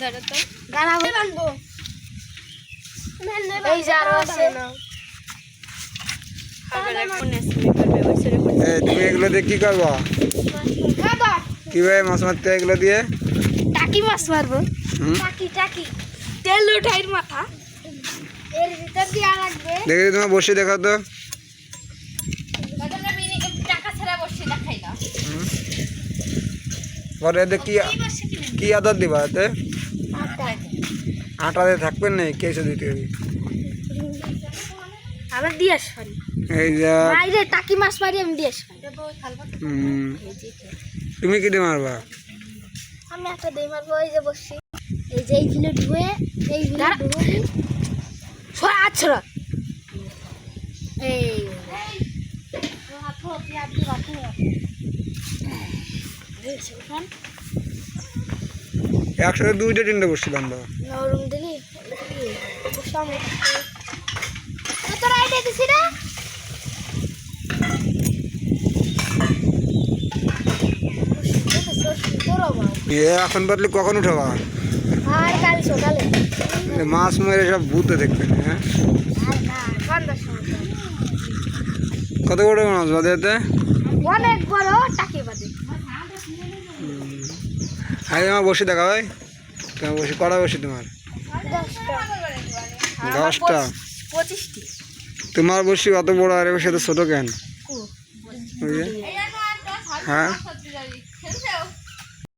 ধরো তো। গাড়া বানবো। এই আছে। তুমি এগুলো দিয়ে কি করবা? কীভাবে মাছ মারতে এগুলো দিয়ে? টাকি মাছ মারবো। টাকি টাকি। তেল উঠাইর মাথা। এর ভিতর দিয়ে লাগবে। দেখি তোমার বসে দেখা তো। টাকা ছাড়া বসে দেখাই না হুম। পরে কি কি আদার দিবা এতে? আটা দিয়ে থাকবেন না কেসে দিতে হবে। আবার দিয়ে আসবেন এই যা। বাইরে টাকি মাছ মারি আমি দিয়ে আসবেন। তুমি কি দিয়ে মারবা আমি একটা দই মারবো এই যে বসছি। এই যে এই ভিলে ধুয়ে এই ভিলে ধুয়ে ছড়া ছড়া এই একসাথে দুইটা তিনটা বসছিলাম বা নরম দুইটা না এ এখন বাদলে কখন উঠাবা? মাছ মেরে সব ভূতে দেখবেন হ্যাঁ? কত বড় মাছ বাদে অনেক বড় টাকি বাদে। আগে আমার বসে দেখা ভাই তোমার বসে? কটা বসে তোমার? দশটা। তোমার বসি অত বড় আর বসে তো ছোটো কেন? ওই হ্যাঁ?